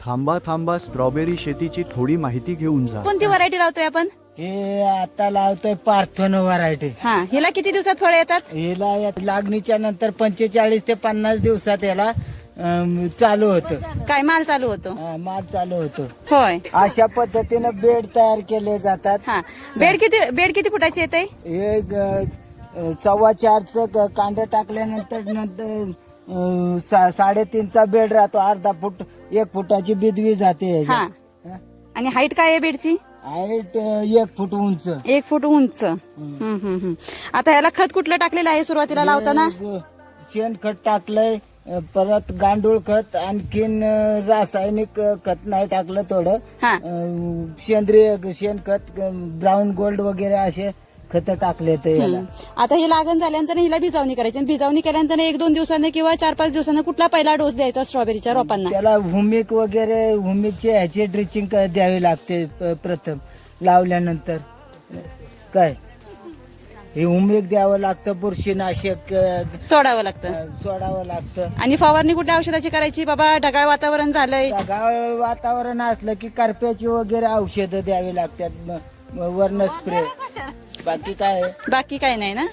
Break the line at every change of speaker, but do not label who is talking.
थांबा थांबा स्ट्रॉबेरी शेतीची थोडी माहिती घेऊन जा.
कोणती व्हरायटी लावतोय आपण?
हे आता लावतोय पार्थोन व्हरायटी
हा हिला किती दिवसात फळ येतात?
हिला या लागणीच्या नंतर पंचेचाळीस ते पन्नास दिवसात याला अम, चालू होतं.
काय माल चालू होतो?
हा, माल चालू होतो.
होय.
अशा पद्धतीनं बेड तयार केले जातात.
हा बेड किती बेड किती फुटाची येते
हे ग- सव्वा चारचं ग- कांडं टाकल्यानंतर नंतर सा- साडेतीनचा बेड राहतो अर्धा फूट एक फुटाची बिदवी जाते
हा. आणि हाईट काय आहे बेडची?
हाईट एक फूट उंच.
एक फूट उंच. हम्म, हम्म, हम्म. आता याला खत कुठलं टाकलेलं आहे सुरुवातीला लावताना?
शेणखत टाकलंय अं, परत गांडूळ खत आणखीन अं, रासायनिक अं, खत नाही टाकलं थोडं.
हा.
अं, सेंद्रिय शेणखत ब्राऊन गोल्ड वगैरे असे खत टाकले ते याला.
आता ही लागण झाल्यानंतर हिला भिजावणी करायची आणि भिजावणी केल्यानंतर एक दोन दिवसांनी किंवा चार पाच दिवसांनी कुठला पहिला डोस द्यायचा स्ट्रॉबेरीच्या रोपांना?
त्याला हुमिक वगैरे हुमिकचे ह्याची ड्रिचिंग द्यावी लागते प- प्रथम लावल्यानंतर. काय? हे हुमिक द्यावं लागतं बुरशीनाशक अ,
सोडावं लागतं.
सोडावं लागतं.
आणि फवारणी कुठल्या औषधाची करायची? बाबा ढगाळ वातावरण झालंय.
ढगाळ वातावरण असलं की करप्याची वगैरे औषधं द्यावी लागतात म- म- वर्ण स्प्रे. बाकी काय आहे?
बाकी काय नाही ना